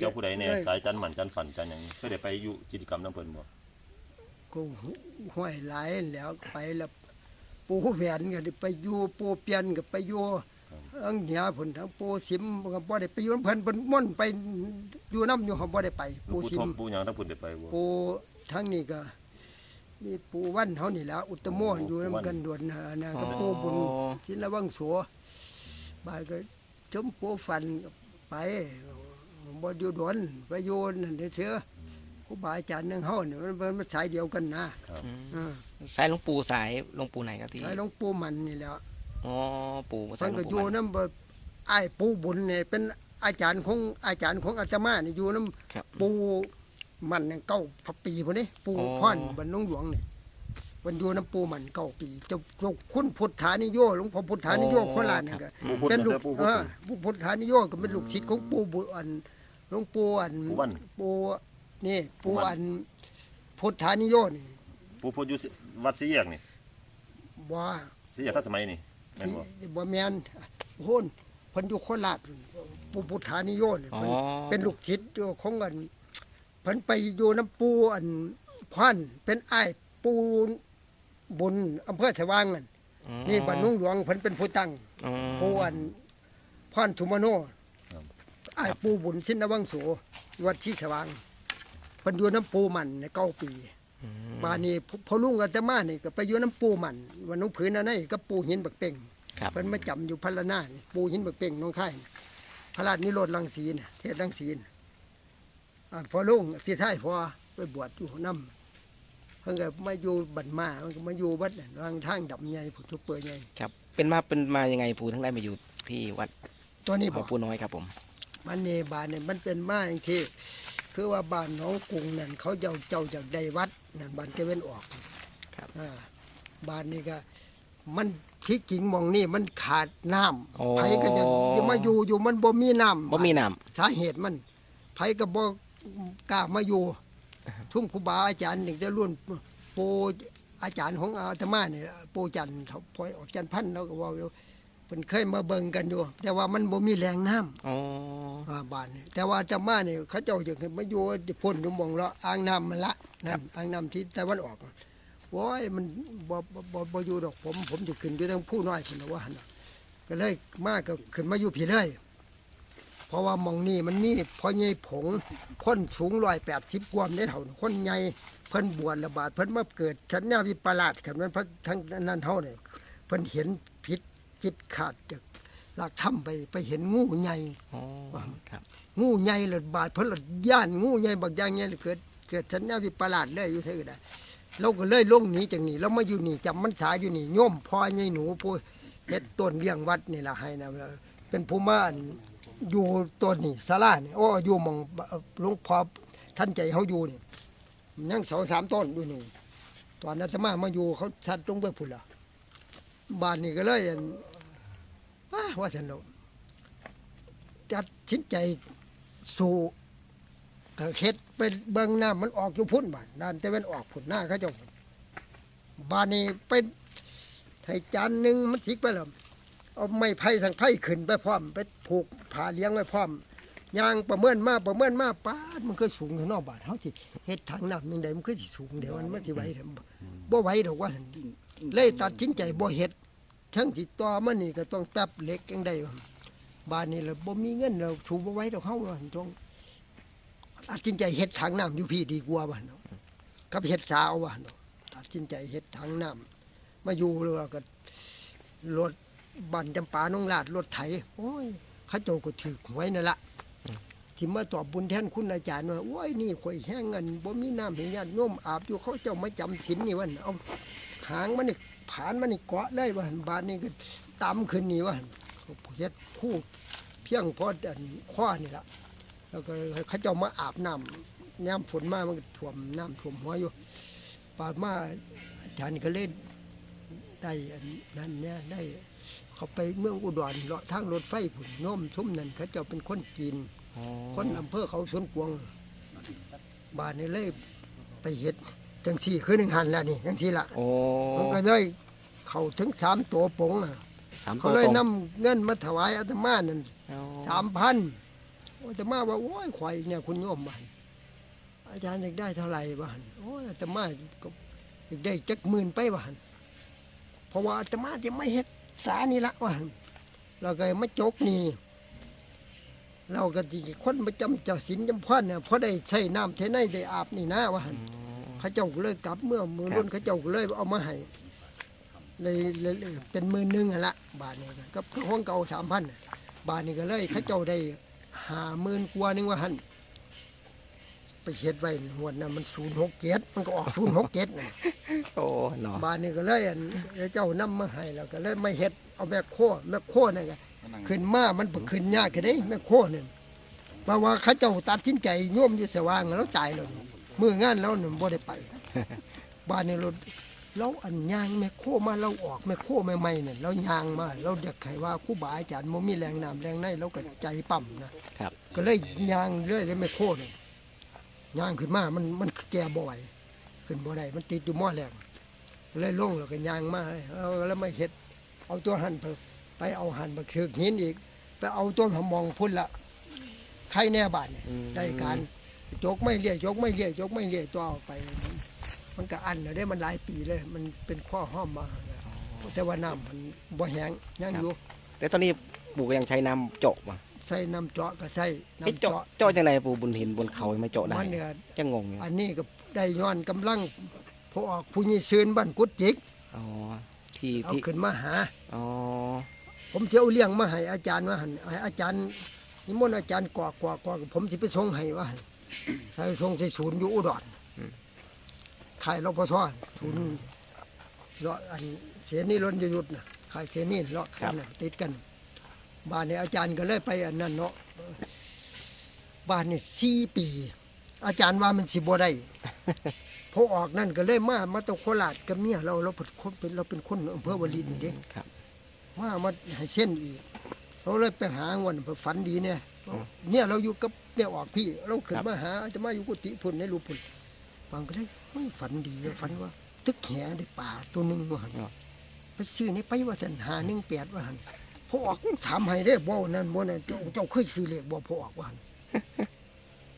เจ้าผู้ใดแน่เลยสายจันหมันจันฝันจันหยังเคยได้ไปอยู่กิจกรรมน้ำเพิ่นบ่ก็ห้วยหลายแล้วไปแล้วปูแหวนก็ได้ไปอยู่ปูเปลี่ยนก็ไปอยู่อังเหนียผลทั้งปูสิมก็บ่ได้ไปอยู่นำเพิ่นเพิ่นม่อนไปอยู่น้ำอยู่เขาบ่ได้ไป ปูผู้สิทมบผู้หยังทั้งเพิ่นได้ไปบ่ปูทั้งนี้ก็มีปูวันเฮานี่แหละอุตโมโอ้อยู่ปูนํวันกันด่วนนะนะก็อ๋อปูบุญทินละวังสัวบายก็ชมปูฟันไป บ่อยู่ด่วนไปอยู่นั่นเด้อครูบาอาจารย์นึงเฮานี่มันมันมันสายเดียวกันนะครับเออสายหลวงปู่สายหลวงปู่ไหนครับที่สายหลวงปู่มันนี่แหล้วอ๋อปู่มัสายนหลวก็งอปู่ยู่มันนำไอ้ายปู่บุญนี่เป็นอาจารย์ของอาจารย์ของอาตมานี่อยู่นำครับปู่มันนี่เก้าพปีพุ่นนี่ปู่อ๋อพรบรรลุงหลวงนี่มันอยู่นำปู่มันเก้าปีเจะคุณพุทธานิโยหลวงพ่อพุทธานิโยโคราชนี่ก็ผู้พุทธเป็นลูกเด้อผู้พุทเอธอผู้พุทธานิโยก็เป็นลูกศิษย์ของปู่บุอัน หลวงปู่อันปู่วัน ปู่นี่ปู่ปู่วันอันพุทธานิโยนี่ผู้พุทธอยู่วัดสีแยกนี่บ่สีแยกทันสมัยนี่แม่นบ่ที่บ่แม่นโหนเพิ่นอยู่โคราชปู่พุทธานิโยนี่อ๋อเพิ่นเป็นลูกศิษย์อยู่ของกันเพิ่นไปอยู่น้ำปู่อันพันเป็นอ้ายปู่บุญอำเภอสว่างนั่นอ๋อนี่บรรลุงหลวงเพิ่นเป็นผู้ตั้ง อ๋อปู่อันพรทุมโน อ้ายปู่บุญสินวังโสวัดที่สว่างเพิ่นอยู่น้ำปู่มันในเก้าปีอืมบานี้พพอลุงอาตมานี่ก็ไปอยู่น้ำปูมันวันน้องผืนอันนั้นก็ปูหินบักเป่งครับเพิ่นมาจำอยู่พะละนานี่ปูหินบักเป่งน้องค่ายนี่พระราชนิโรธรังสีน่ะเทศรังสีน่ะอ่าพอลุงสีท้ายพอไปบวชอยู่น้ำเพิ่นก็มาอยู่บัดมามันก็มาอยู่วัดน่ะทางทางดำใหญ่ผู้ทุกเปื่อยใหญ่ครับ เป็นมาเป็นมายังไงปู่ทั้งได้มาอยู่ที่วัด ตัวนี้หลบวองกปู่น้อยครับผม มันนี่บ้านนี่มันเป็นมาอย่างที่คือว่าบ้านหน้องกรุงนั่นเขาเจ้าเจ้าจากใดวัดนั่นบ้านเตเวนออกครับอ่าบ้านนี้ก็ มันที่จริงหมองนี่มันขาดน้อ๋อำไผก็ยังจะมาอยู่อยู่มันบ่มีน้ำบ่มีน้สาเหตุมันไผก็บ่กล้ามาอยู่ ทุ่มครูบาอาจารย์หนึ่งจะรุ่นปูอาจารย์ของอาตมาเนี่ยปูจันทร์เขาพอยออกจันทร์พันธุ์เราก็เว่าอยู่ เพิ่นเคยมาเบิ่งกันอยู่ แต่ว่ามันบ่มีแรงน้ำำอ๋ออ่าบ้านนี่แต่ว่าจะมาเนี่ยเขาเจ้าอยากให้มาอยู่พ่นอยู่หมองละอ่างน้ำมันละนั่นอ่างน้ำที่ตะวันออกโอ้ยมันบ่บ่บ่บ่อยู่ดอกผม ผมจะขึ้นอยู่ทางผู้น้อยพุ่นน่ะว่าหั่นน่ะก็เลยมาก็ขึ้นมาอยู่พี่เลย เพราะว่าหมองนี่มันมีพ่อใหญ่ผงคนสูง180กว่าในเท่าคนใหญ่เพิ่นบวชระบาดเพิ่นมาเกิดชัญญาวิปลาสกันมันพระทั้งนั้นเฮาเนี่ยเพิ่นเห็นผิด จิตขาดจากหลักธรรมไปไปเห็นงูใหญ่อ๋อครับ งูใหญ่เลยบาดเพิ่นเลยย่านงูใหญ่บักอย่างเงี้ยเกิดเกิดสัญญาวิปลาสเลยอยู่เท่าใดเราก็เลยลงหนีจากนี่เรามาอยู่นี่จำมันษาอยู่นี่โยมพ่อใหญ่หนูผู้เฮ็ดต้นเลี้ยงวัดนี่ล่ะให้นะเป็นผู้มาอั่นอยู่ต้นนี่ศาลานี่โอ้อยู่หมองหลวงพ่อท่านใจเฮาอยู่นี่ยังเสาสามต้นอยู่นี่ตอนอาตมามาอยู่เขาชัดลงไปพุ่นล่ะ บ้านนี่ก็เลยอั่าว่าสนุกจัดสินใจสู่เฮ็ดเป็นเบิ่งหน้ำมันออกอยู่พุ่นบ้านด้านต่เป็นออกพุ่นหน้าเขาเจ้าบ้านนี้เป็นให้จานหนึ่งมันสิกไปแล้วเอาไม้ไผ่สังไผ่ขึ้นไปพร้อม ไปผูกผาเลี้ยงไว้พร้อมยางประเมินมาประเมินมาป้ามันก็สูงอยู่นอกบ้านเฮาสิเฮ็ดทางน้ำยังไดมันก็สิสูงเดี๋ยวมันไมันสิไหวเด้อบ่ไหวดอกว่าเลยตัดสินใจบ่เฮ็ด ทั้งสิต่อมานี่ก็ต้องแป๊บเหล็กจังไดวะบ้านนี้เราบ่มีเงินเราถูบ่ไว้ดอกเฮาว่าหั่นจงตัดสินใจเฮ็ดถังน้ำอยู่พี่ดีกว่าว่าเนาะกับเฮ็ดสาวว่าเนาะตัดสินใจเฮ็ดถังน้ำมาอยู่แล้วก็รถบันจำปาน้องลาดรถไถโอ้ยเขาเจ้าก็ถือหวยนั่นละที่มาตอบบุญแทนคุณอาจารย์ว่าโอ้ยนี่ข่อยแห้งเงินบ่มีน้ำให้ญาติโยมอาบอยู่เขาเจ้ามาจำศีลนี่วันเอาหางมันนี่ ผานมันนี่เกาะเลยว่าหั่นบานนี้ก็ตำขึ้นนี่ว่าหั่นเขาเฮ็ดคู่เพียงพออันข้อนี่ละแล้วก็เขาเจ้ามาอาบน้ำน้ำฝนมามันก็ท่วมน้ำท่วมหัวอยู่ปาดมาอาจารย์ก็เล่นได้อันนั้นเนี่ยได้เขาไปเมืองอุดรเลาะทางรถไฟผุนโน้มทุ่มนั่นเขาเจ้าเป็นคนจีนอ๋อคนอำเภอเขาสวนกวางบ้านนี่เลยไปเฮ็ด จังสี่คือหนึ่งหันแล้วนี่จังสี่ละโอ้มันก็เลยเขาถึงสามตัวปงอะสามตัเขาวเลยตรงนำเงินมาถวายอาตมานั่นอ๋อสามพันโอาตมาว่าโอ้ยข่อยเนี่ยคุณโยมบ้านอาจารย์อยากได้เท่าไหร่บ้านโอ้ยอาตมาก็อยากได้จักหมื่นไปบ้านเพราะว่าอาตมาจะไม่เฮ็ดสานี่ละบ้านเราก็มาจกนี่เราก็จีคนประจำเจ้าศีลจำพรเนี่ยพอได้ใช้น้ำเทในได้อาบนี่นะว่าหั่น เขาเจ้าก็เลยกลับเมื่อมือรุ่นเขาเจ้าก็เลยเอามาให้เลยเลยเลยเป็นหมือหนึงอะละบาทนี่ก็กับห้องเก่าสามพันบาทนี่ก็เลยเขาเจ้าได้หาหมื่นกว่านึงว่าหันไปเฮ็ดไว้หวดน่ะมันศูนย์หกเจ็ดมันก็ออกศูนย์หกเจ็ดนะโอ้เนาะบาทนี่ก็เลยอันเจ้านำมาให้แล้วก็เลยไม่เฮ็ดเอาแม่โคแม่โคนั่นก็ขึ้นมามันบ่ขึ้นยากก็ได้แม่โคนี่เพราะว่าเขาเจ้าตัดสินใจโยมอยู่สว่างแล้วตายแล้วนี่ มื้องานแล้วนี่บ่ได้ไป บ้านนี่เราเราอันยางแม่โคมาเราออกแม่โคใหม่ๆนั่นเรายางมาเราเด็กไขว่าครูบาอาจารย์บ่มีแรงน้ำแรงในเราก็ใจปั๊มนะครับ ก็เลยยางเรื่อยเลยแม่โคนี่ยางขึ้นมา มันมันแก่บ่อยขึ้นบ่ได้มันติดอยู่หม้อแรงก็เลยลงแล้วก็ยางมาเราแล้วไม่เฮ็ด เอาตัวหันไปไปเอาหันมาคือหินอีก ไปเอาต้นหอมมองพุ่นละใครแน่บ้านนี่อืมได้การ จกไม่เรียกจกไม่เรียกจกไม่เรียกตัวเอาไป มันก็อันแล้วได้มันหลายปีเลย มันเป็นข้อห้อมมาแต่ว่าน้ำมันบ่แห้งยังอยู่แต่ตอนนี้ปู่ก็ยังใช้น้ำเจาะมาใส่น้ำเจาะก็ใส่ไอ้น้ำเจาะเจาะเจาะจังไรปู่บุญเห็นบนเขาไม่เจาะได้มันเนี่ยจะงงอยู่อันนี้ก็ได้ย้อนกำลังพอออกผู้นี้ซื้นบ้านกุดจิกอ๋อที่เอาที่ขึ้นมาหาอ๋อผมจะเอาเลี้ยงมาให้อาจารย์ว่าหันให้อาจารย์นิมนต์อาจารย์กวากกวากกวากผมสิไปส่งให้ว่า หั่นใส่ส่งใส่ศูนย์อยู่อุดรขายรพสศูนย์เลาะอันเสนีรนยุทธนะขายเสนีเลาะกันน่ะติดกัน บ้านนี้อาจารย์ก็เลยไปอันนั้นเนาะบ้านนี่สี่ปี อาจารย์ว่ามันสิบ่ได้พอออกนั่นก็เลยมามาตะโคราชกับเมียเราเราเป็นคนเป็นเราเป็นคนอำเภอวลินนี่เด้ครับมามาให้เส้นอีกเราเลยไปหางวันฝันดีเนี่ยเนี่ยเราอยู่กับ เมียออกพี่เราขึ้นมาหาจะมาอยู่กุฏิพุ่นในรูปพุ่นฟังก็ได้ไม่ฝันดีเลยฝันว่า ตึกแหได้ป่าตัวหนึ่งว่าหันไปซื้อในไปว่าสันหาหนึ่งแปดว่าหันพอออกถามให้ได้บ่นั่นบ่นั่นเจ้าเจ้าเคยซื้อเลขบ่พอออกว่าหัน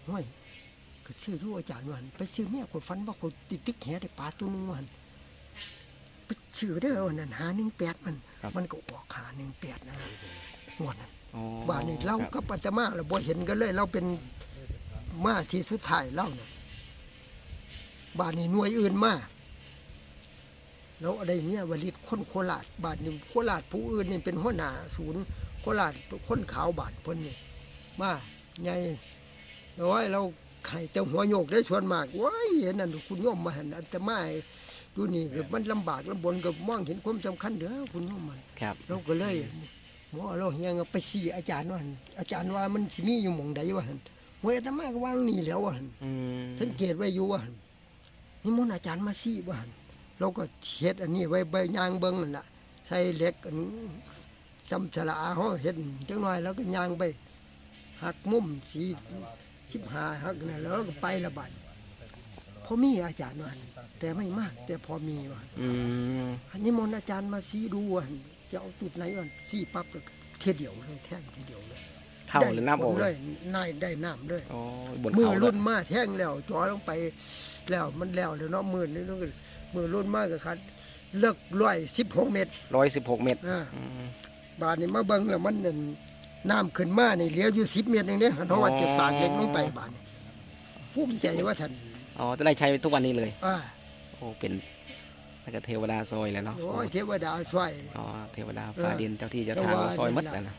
ห้อยก็ซื้ออยู่อาจารย์ว่าหันไปซื้อแม่คนฝันว่าคนติดตึกแหได้ป่าตัวหนึ่งว่าหันไปซื้อได้อวันนั้นหาหนึ่งแปดมัน มันก็ออกหาหนึ่งแปดนั่นแหละงวดนั้นอ๋อ บ้านนี้เราครับกับอาตมาเราบ่เห็นกันเลย เราเป็นมาที่สุดท้ายเล่าเนี่ยบ้านนี้หน่วยอื่นมาแล้วอะไรเนี่ยวลิตคนโคราชบ้านนี้โคราชผู้อื่นนี่เป็นหัวหน้าศูนย์โคราชคนขาวบ้านเพิ่นนี่มาใหญ่ร้อยเราไข่เจ้าหัวโยกได้ส่วนมากว้ายเห็นนั่นคุณโยมมาเห็นอาตมาดูนี่ก็มันลำบากลำบนก็มองเห็นความสำคัญเด้อคุณโยมมันครับเราก็เลย หมอเราเฮียงไปสี่อาจารย์ว่าหั่นอาจารย์ว่ามันสิมีอยู่หม่องใดว่าหั่นเมื่ออาตมาก็วางนี่แล้วว่าหั่นอืมสังเกตไว้อยู่ว่าหั่นนี่มนต์อาจารย์มาสี่ว่าหั่นเราก็เฮ็ดอันนี้ไว้ใบยางเบิ่งนั่นล่ะใส่เหล็กอันจำสลาเฮาเฮ็ดจังน้อยแล้วก็ยางไปหักมุมสีสิบห้าหักนั่นแล้วก็ไปละบัดพอมีอาจารย์ว่าหั่นแต่ไม่มาก แต่พอมีว่าหั่นอืม อันนี้มนต์อาจารย์มาซีดูว่า จะเอาจุดไหนก่อนซีปั๊บเลยเทียเดียวเลยแท่งทีเดียวเลยเข้าหรือน้ำออกได้ผลเลยนายได้น้ำเลยอ๋อบนมือเขารุ่นมาแท่งแล้วจ่อลงไปแล้วมันแล้วเดี๋ยวเนาะมือนี่ต้องมือรุ่นมากกับคันเลิกร้อยสิบหกเมตรร้อยสิบหกเมตรอ่าอืมบาทนี่มาเบิ่งแล้วมันนั่นน้ำขึ้นมานี่เหลืออยู่สิบเมตรเองเนี่ยเพราะว่าเก็บปากเล็กลงไปบาทนี่ภูมิใจว่าท่านอ๋อจะได้ใช้ทุกวันนี้เลยอ่าโอ้เป็น แล้วก็เทวดาซอยแล้วเนาะโอ้ยเทวดาช่วยอ๋อเทวดาเออฟ้าดินเจ้าที่เจ้าแต่ทางว่า ซอยหมดนั่นแล้วล่ะนะ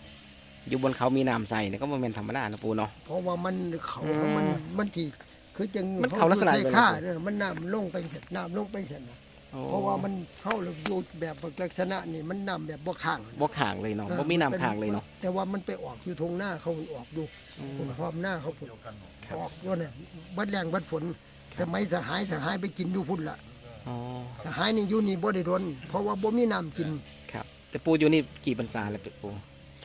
อยู่บนเขามีน้ำใส่เนี่ยก็บ่แม่นธรรมดานะปูเนาะ เพราะว่ามันเขาอืมมันมันที่คือจังมันเขาลักษณะใช้แบบไหนค่าเนี่ยมันน้ำลงไปเสร็จน้ำลงไปเสร็จน่ะโอ้เพราะว่ามันเข้าเราอยู่แบบลักษณะนี่มันน้ำแบบบ่ข้างบ่ข่างเลยเนาะบ่มีน้ำข่างเลยเนาะ แต่ว่ามันไปออกอยู่ทงหน้าเขาออกดูคนพร้อมหน้าเขาพุ่นออกด้วยเนี่ยบัดแรงบัดฝนแต่ไม่สหายสหายไปกินอยู่พุ่นละ อ๋อสหายนี่อยู่นี่บ่ได้โดนเพราะว่าบ่มีน้ำกิน ครับ แต่ปูอยู่นี่กี่พรรษาแล้วปู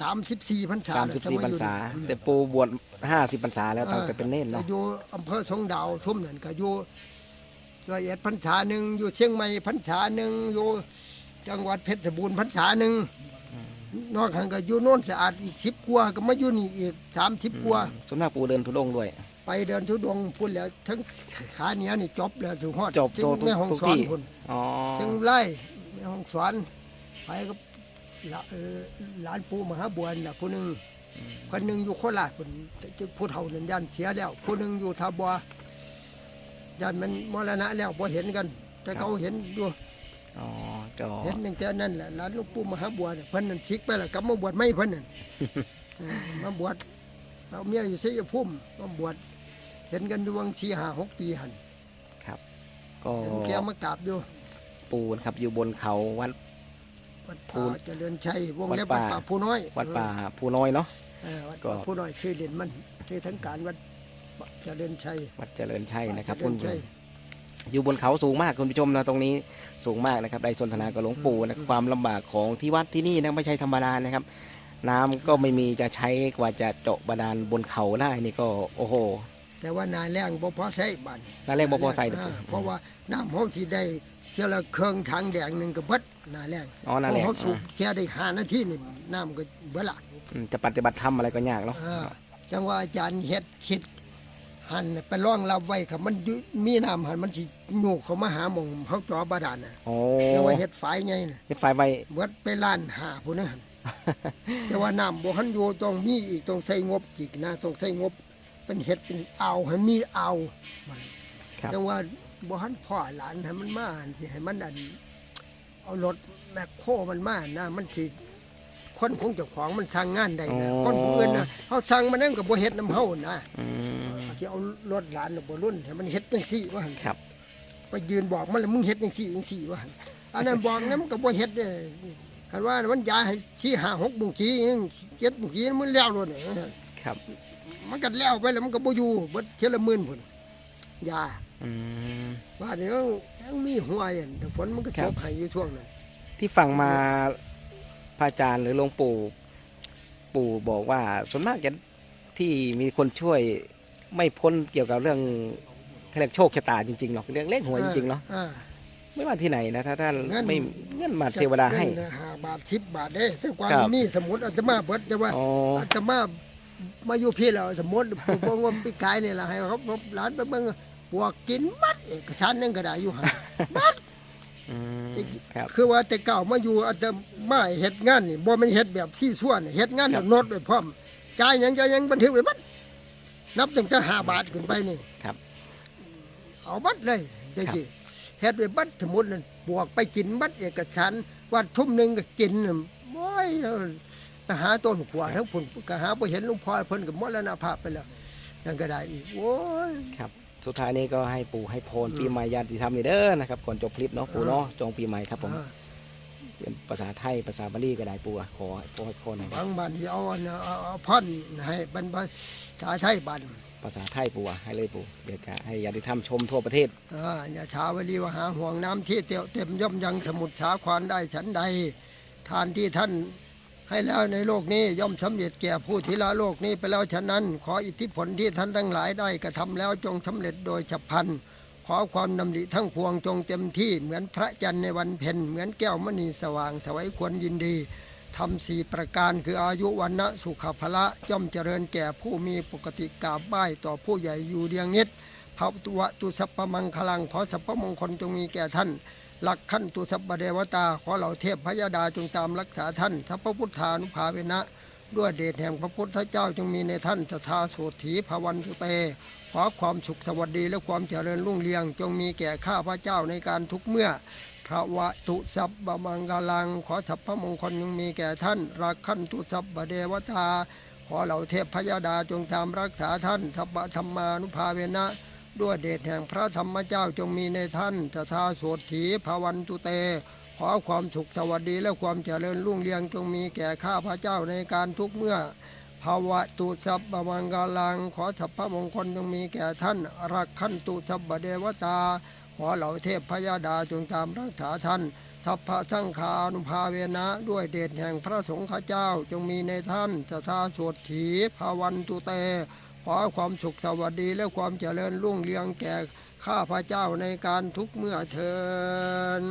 34พรรษาสามสิบสี่พรรษา แต่ปูบวชห้าสิบพรรษาแล้วตั้งแต่เป็นเนนก็เนาะอยู่อำเภอสงดาวทุ่มนั่นก็อยู่ร้อยเอ็ดพรรษาหนึ่งอยู่เชียงใหม่พรรษาหนึ่งอยู่จังหวัดเพชรบูรณ์พรรษาหนึ่งนอกหันก็อยู่โน่นสะอาดอีกสิบกว่าก็มาอยู่นี่อีกสามสิบกว่าส่วนมากปูเดินทุดงค์ด้วย ไปเดินทุดงค์พุ่นแล้ว ทั้งขาเหนียวนี่จบแล้วถึงฮอดจบจึงโตทุกแม่ห้องทุกสอนที่พุ่นอ๋อจึงไล่แม่ห้องสอนไปก็ละเอ่อหลานปู่มหาบัวน่ะผู้หนึงคนหนึงอยู่โคราชพุ่นแต่ผู้เฒ่านั่นยันเสียแล้วผู้หนึงอยู่ทาบัวยันมันมรณะแล้วบ่เห็นกัน แต่เขาเห็นอยู่ อ๋อจอเห็นตั้งแต่นั้นแหละหลานหลวงปู่มหาบัวเนี่ยเพิ่นนั่นสิกไปแล้วกลับมาบวชไม่เพิ่นนั่น เออมาบวชเอาเมียอยู่ศรีภูมิมาบวชเห็นกันดวงชีหาหกปีหันครับ ก็เห็นแกมากราบอยู่ปูนะครับอยู่บนเขาวัด วัดภู ป่าเจริญชัยวงเล็บวัวัดดป่า ป่าผู้น้อยวัดป่าภูน้อยเนาะ เออวัดก็ป่าผู้น้อยชื่อเด่นมันชื่อทั้งการวัดเจริญชัยวัดเจริญชัยนะครับเจคุริณญชัยอยู่บนเขาสูงมากคุณผู้ชมนะตรงนี้สูงมากนะครับได้สนทนากับหลวงปู่นะความลำบากของที่วัดที่นี่นะไม่ใช่ธรรมดานะครับ น้ำก็ไม่มีจะใช้กว่าจะเจาะบาดาลบนเขาได้นี่ก็โอ้โห แต่ว่านาแรงบ่พอใช้บันน่าเรียกบ่พอใส่าเพราะว่าน้ำเฮาสิได้เท่าละเครื่องถังแดงหนึงก็เบิดนาแรงอ๋อน่าแรงเพราะเขาสูบแค่ได้ห้านาทีนี่น้ำก็เบิดละอืมจะปฏิบัติธรรมอะไรก็ยากเนาะอ่าจังว่าอาจารย์เฮ็ดคิดหันน่ะไปร่องรับไว้ครับมันอยู่มีน้ำหันมันสิโยกเข้ามาหาหมองเฮาจอบาดาลน่ะโอ้จังว่าเฮ็ดฝายใหญ่น่ะเฮ็ดไฟไว้เบิดไปล้านหาผู้นั้นหั่นแต่ว่าน้ำบ่ทันอยู่ต้องมีอีกต้องใช้งบอีกนะต้องใช้งบ เป็นเฮ็ดเป็นอ่าวให้มีอ่าวมันครับ จังว่าบ่ทันพ่อหลานให้มันมาหั่นสิให้มันอันเอารถแมคโครมันมานะมันสิคนของเจ้าของมันสั่งงานได้นะคนผู้อื่นน่ะเฮาสั่งมันนั่นก็บ่เฮ็ดนํเฮานะอืมที่เอารถหลานน่ะบ่รุ่นให้มันเฮ็ดจังซี่ว่าหั่น ครับ ไปยืนบอกมันแล้วมึงเฮ็ดจังซี่จังซี่ว่าหั่นอันนั้นบอกนั้นมันก็บ่เฮ็ดเด้คันว่ามันย้ายให้ชี้หาหกบุงกี้นึงเจ็ดบุงกี้มันแล้วโลดเนี่ยครับ มันก็แล้วไปแล้วมันก็บ่อยู่เบิดเทยละหมื่นพุ่นยาอืม ว่าเดี๋ยวยังมีหัวอย่างแต่ฝนมันก็ครัตบ กให้อยู่ช่วงนั้นที่ฟังมาพระอาจารย์หรือหลวงปู่ ปู่บอกว่าส่วนมากจะที่มีคนช่วยไม่พ้นเกี่ยวกับเรื่องเขาเรียกโชคชะตาจริงๆหรอกเรื่องเลขหวยจริงๆเนาะอ่ ไม่ว่าที่ไหนนะถ้าท่านเงิน ไม่เงินมาเทวดาให้เงินห้าบาทสิบบาทเด้แต่ก่อนครับมีสมุดอาตมาเบิดแต่ว่าอ๋ออาตมา มาอยู่พี่แล้วสมมติผมว่าไปขายนี่ล่ะให้เขาเขาร้านไปเบิ่งพวกกินบัดเอกชานนึงก็ได้อยู่หั่นอืมครับคือว่าแต่เก่ามาอยู่อาตมาเฮ็ดงานนี่บ่แม่นเฮ็ดแบบซี่ส่วนเฮ็ดงานครับโนดไว้พร้อมจ่ายหยังจ่ายหยังบันทึกไว้บัดนับตั้งแต่5บาทขึ้นไปนี่ครับ เอาบัดเลยจังซี่เฮ็ดไว้บัดสมมุตินั่นบวกไปกินบัดเอกชานวัดทุ่มหนึงก็กินน่ะโอ้ยไป หาต้นขวาทั้งพุ่นก็หาบ่เห็นหลวงพ่อเพิ่นก็มรณภาพไปแล้วนั่นก็ได้อีกโอ้ย ครับ สุดท้ายนี้ก็ให้ปู่ให้พรปีใหม่ญาติธรรมนี่เด้อนะครับก่อนจบคลิปเนาะปู่เนาะจงปีใหม่ครับผมอ่าเป็นภาษาไทยภาษาบาลีก็ได้ปู่อะขอให้พรให้พรหน่อยบางบ้านที่เอาอันเอาเอาเอาพ่อนให้บรรพชาไทยบ้านภาษาไทยปู่อะให้เลยปู่เดี๋ยวจะให้ญาติธรรมชมทั่วประเทศ อ่าอย่าชาวลีว่าหาห่วงน้ำที่เตียวเต็มย่อมยังสมุทรสาครได้ฉันใด ทานที่ท่าน ให้แล้วในโลกนี้ย่อมสำเร็จแก่ผู้ที่ละโลกนี้ไปแล้วฉะนั้น ขออิทธิผลที่ท่านทั้งหลายได้กระทำแล้วจงสำเร็จโดยฉับพลันขอความดำริทั้งพวงจงเต็มที่เหมือนพระจันทร์ในวันเพ็ญเหมือนแก้วมณีสว่างสวัยควรยินดีทำสี่ประการคืออายุวันนะสุขภละย่อมเจริญแก่ผู้มีปกติกราบไหว้ต่อผู้ใหญ่อยู่เรียงนิดภาวตุวะตุสัพพมังคลังขอสัพพมงคลจงมีแก่ท่าน หลักขั้นตุสัพพเดวตา ขอเหล่าเทพพยาดาจงตามรักษาท่านสัพพพุทธานุภาเวนะ ด้วยเดชแห่งพระพุทธเจ้าจงมีในท่านสทาโสถีภวันตุเต ขอความสุขสวัสดีและความเจริญรุ่งเรืองจงมีแก่ข้าพระเจ้าในการทุกเมื่อพระวะตุสัพพมังกาลัง ขอสัพพมงคลจงมีแก่ท่าน รักขันตุสัพพเดวตา ขอเหล่าเทพพยาดาจงตามรักษาท่านสัพพธรรมานุภาเวนะ ด้วยเดชแห่งพระธรรมเจ้าจงมีในท่านสทาโสถีภวันตุเต ขอความสุขสวัสดีและความเจริญรุ่งเรืองจงมีแก่ข้าพระเจ้าในการทุกเมื่อภาวะตุสัพพมังกลัง ขอสัพพมงคลจงมีแก่ท่าน รักขันตุสัพพเดวตา ขอเหล่าเทพพยาดาจงตามรักษาท่านทัพพระสังฆานุภาเวนะด้วยเดชแห่งพระสงฆ์ข้าเจ้าจงมีในท่านสทาโสถีภาวันตุเต ขอความสุขสวัสดีและความเจริญรุ่งเรืองแก่ข้าพระเจ้าในการทุกเมื่อเทิน